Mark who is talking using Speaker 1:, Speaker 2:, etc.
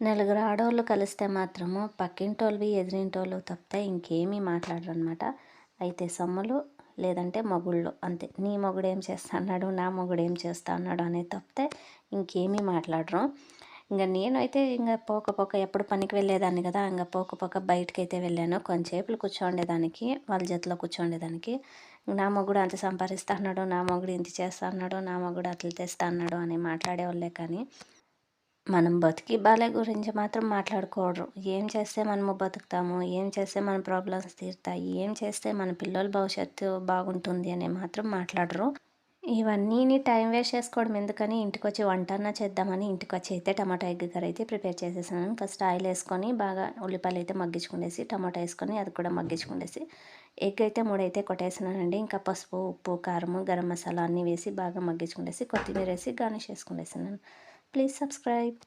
Speaker 1: నలుగురు ఆడవాళ్ళు కలిస్తే మాత్రము పక్కింటోళ్ళవి ఎదిరింటోళ్ళు తప్పితే ఇంకేమీ మాట్లాడరు అనమాట అయితే సొమ్ములు లేదంటే మొగుళ్ళు అంతే. నీ మొగుడు ఏం చేస్తా అన్నాడు నా మొగుడు ఏం చేస్తా అన్నాడు అనేది తప్పితే ఇంకేమీ మాట్లాడరు. ఇంకా నేనైతే ఇంకా పోక పోక ఎప్పుడు పనికి వెళ్ళేదాన్ని కదా ఇంకా పోక పోక బయటకి అయితే వెళ్ళాను. కొంచెంసేపులు కూర్చోండేదానికి వాళ్ళ జతలో కూర్చోండేదానికి. నా మొగుడు అంత సంపాదిస్తా అన్నాడు నా మొగుడు ఇంత చేస్తా అన్నాడు నా మొగుడు అట్లా తెస్తా అన్నాడు అని మాట్లాడేవాళ్ళే కానీ మనం బతికి బాలే గురించి మాత్రం మాట్లాడుకోవడం. ఏం చేస్తే మనము బతుకుతాము? ఏం చేస్తే మన ప్రాబ్లమ్స్ తీరుతాయి? ఏం చేస్తే మన పిల్లల భవిష్యత్తు బాగుంటుంది అని మాత్రం మాట్లాడరు. ఇవన్నీ టైం వేస్ట్ చేసుకోవడం ఎందుకని ఇంటికి వచ్చి వంటన్నా చేద్దామని ఇంటికి వచ్చి అయితే టమాటా ఎగ్ కర్రీ అయితే ప్రిపేర్ చేసేసాను. ఫస్ట్ ఆయిల్ వేసుకొని బాగా ఉల్లిపాయలు అయితే మగ్గించుకునేసి టమాటా వేసుకొని అది కూడా మగ్గించుకునేసి ఎగ్ అయితే మూడైతే కొట్టేసినానండి. ఇంకా పసుపు ఉప్పు కారము గరం మసాలా అన్నీ వేసి బాగా మగ్గించుకునేసి కొత్తిమీర వేసి గార్నిష్ చేసుకునేసినాను Please subscribe.